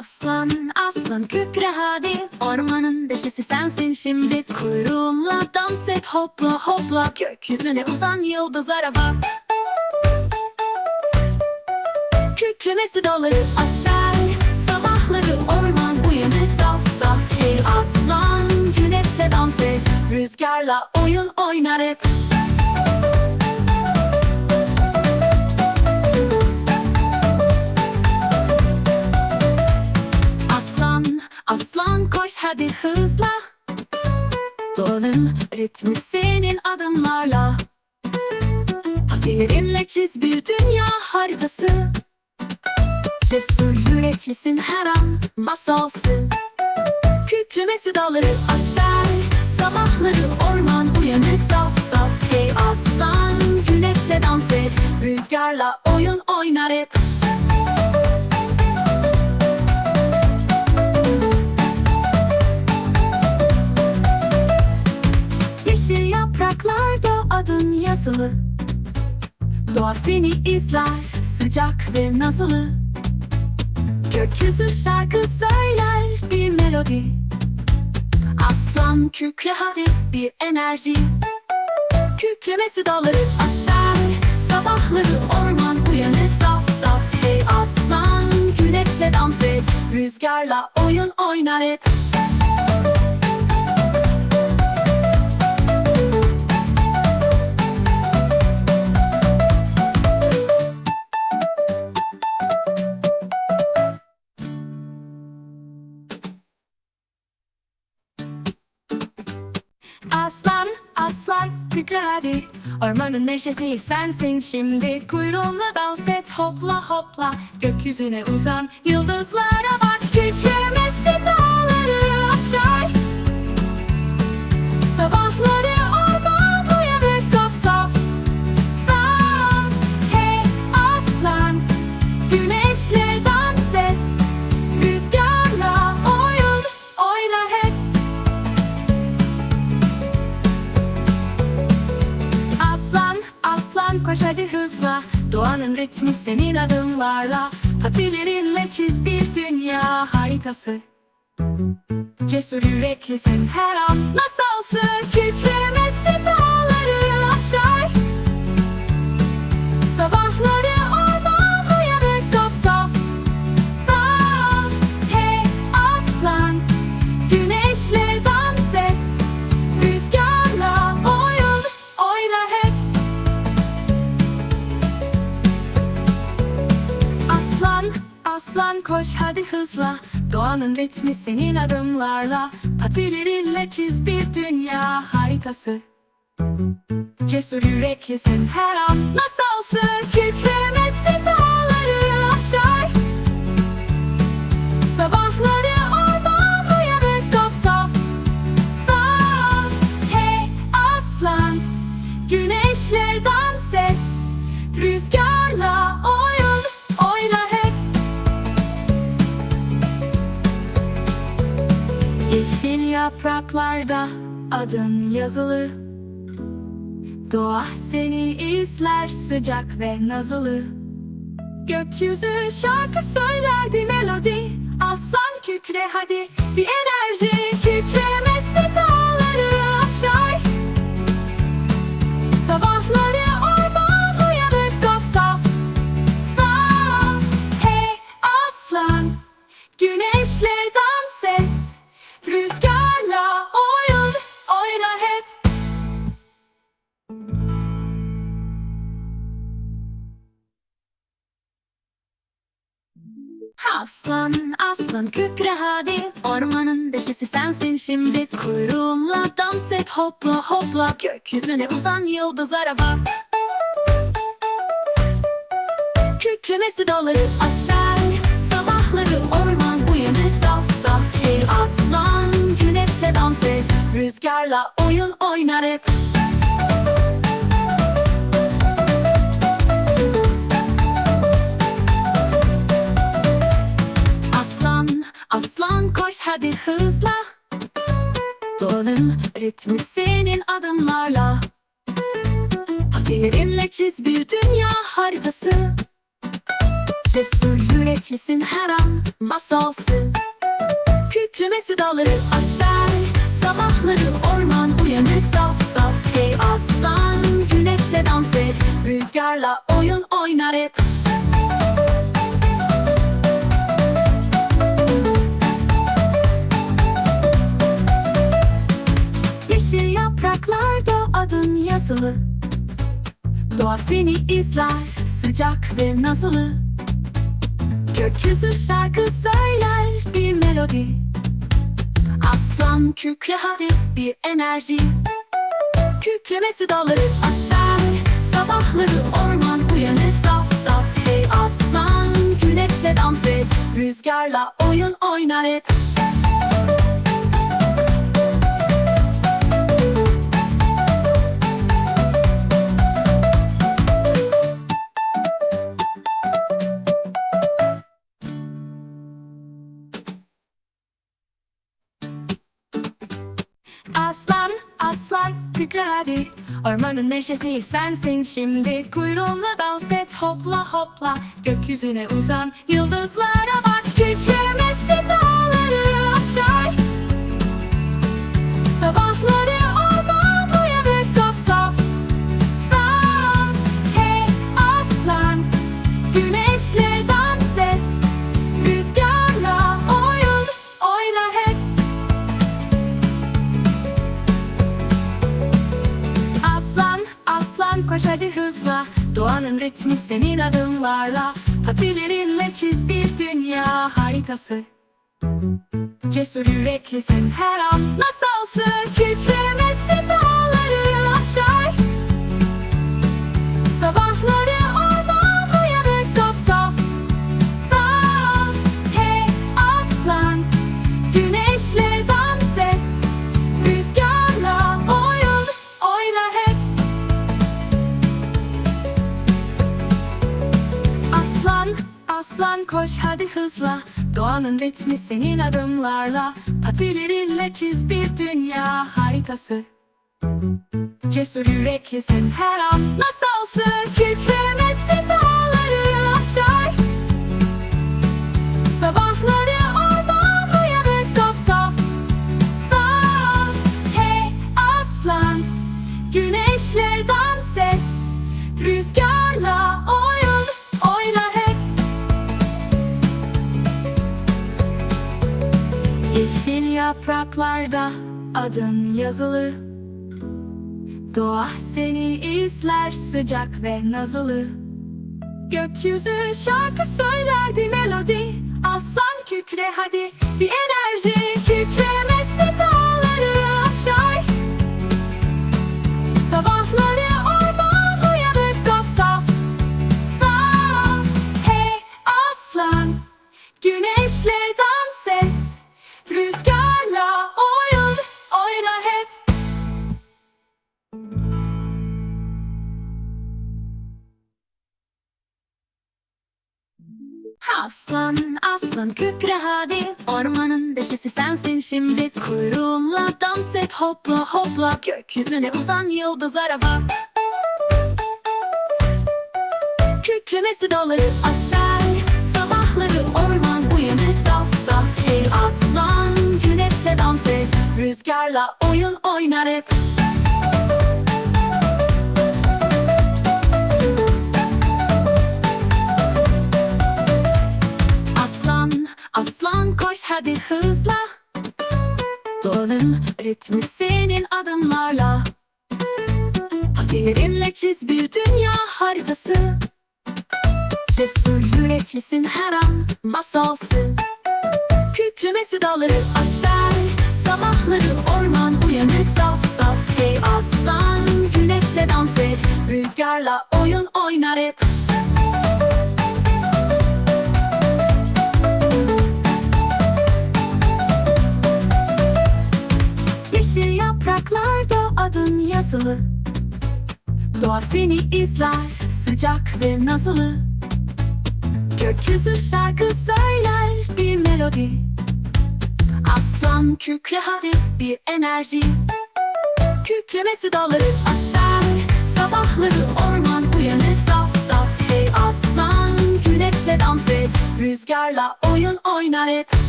Aslan aslan kükre hadi. Ormanın deşesi sensin şimdi. Kuyruğunla dans et hopla hopla. Gökyüzüne uzan yıldızlara bak. Kükremesi dağları aşağı Sabahları orman uyanır saf saf. Hey aslan güneşle dans et. Rüzgarla oyun oynar hep hadi hızla. Doğanın ritmi senin adımlarla. Patilerinle çiz bir dünya haritası. Cesur yüreklisin her an masalsın Kükremesi dağları aşar. Sabahları orman uyanır saf saf. Hey aslan güneşle dans et. Rüzgarla oyun oynar hep yapraklarda adın yazılı. Doğa seni izler sıcak ve nazılı. Gökyüzü şarkı söyler bir melodi. Aslan kükre hadi bir enerji. Kükremesi dağları aşar Sabahları orman uyanır. Saf saf Hey aslan güneşle dans et. Rüzgarla oyun oynar hep hadi. Ormanın neşesi sensin şimdi. Kuyruğunla dans et hopla hopla. Gökyüzüne uzan yıldızlara bak. Kükremesi Ritmi senin adımlarla Patilerinle çiz bir dünya haritası. Cesur yüreklisin her an. Masalsın kükremesi dağları koş hadi hızla. Doğanın ritmi senin adımlarla. Patilerinle çiz bir dünya haritası. Cesur yüreklisin her an Masalsın. Kükremesi dağları yapraklarda adın yazılı. Doğa seni izler sıcak ve nazılı. Gökyüzü şarkı söyler bir melodi. Aslan kükre hadi bir enerji Aslan aslan kükre hadi. Ormanın deşesi sensin şimdi. Kuyruğunla dans et hopla hopla. Gökyüzüne uzan yıldızlara bak. Kükremesi dağları aşar. Sabahları orman uyanır saf saf. Hey aslan güneşle dans et. Rüzgarla oyun oynar hep ritmi senin adımlarla. Patilerinle çiz bir dünya haritası. Cesur yüreklisin her an masalsın Kükremesi dağları aşar Sabahları orman uyanır saf saf. Hey aslan güneşle dans et Rüzgarla yazılı Doğa seni izler sıcak ve nazılı. Gökyüzü şarkı söyler bir melodi. Aslan kükre hadi bir enerji. Kükremesi dağları aşar Sabahları orman uyanır. Saf saf Hey aslan güneşle dans et. Rüzgarla oyun oynar hep kükre Ormanın neşesi sensin şimdi. Kuyruğunla dans et hopla hopla. Gökyüzüne uzan, yıldızlara bak. Kükremesi Doğanın ritmi senin adımlarla Patilerinle çiz bir dünya haritası. Cesur yüreklisin her an Masalsın kükremesi aslan koş hadi hızla. Doğanın ritmi senin adımlarla. Patilerinle çiz bir dünya haritası. Cesur yüreklisin her an kükremesi dağları Yeşil yapraklarda adın yazılı. Doğa seni izler sıcak ve nazılı. Gökyüzü şarkı söyler bir melodi. Aslan kükre hadi bir enerji. Kükremesi Aslan aslan kükre hadi. Ormanın deşesi sensin şimdi. Kuyruğunla dans et hopla hopla. Gökyüzüne uzan yıldızlara bak. Kükremesi dağları aşar. Sabahları orman uyanır saf saf. Hey aslan güneşle dans et. Rüzgarla oyun oynar hep koş hadi hızla. Doğanın ritmi senin adımlarla. Patilerinle çiz bir dünya haritası. Cesur yüreklisin her an masalsın Kükremesi dağları aşar Sabahları orman uyanır saf saf. Hey aslan güneşle dans et. Rüzgarla oyun oynar hep yapraklarda adın yazılı. Doğa seni izler sıcak ve nazılı. Gökyüzü şarkı söyler bir melodi. Aslan kükre hadi bir enerji. Kükremesi dağları aşar Sabahları orman uyanır. Saf saf Hey aslan güneş Rüzgarla oyun oynar hep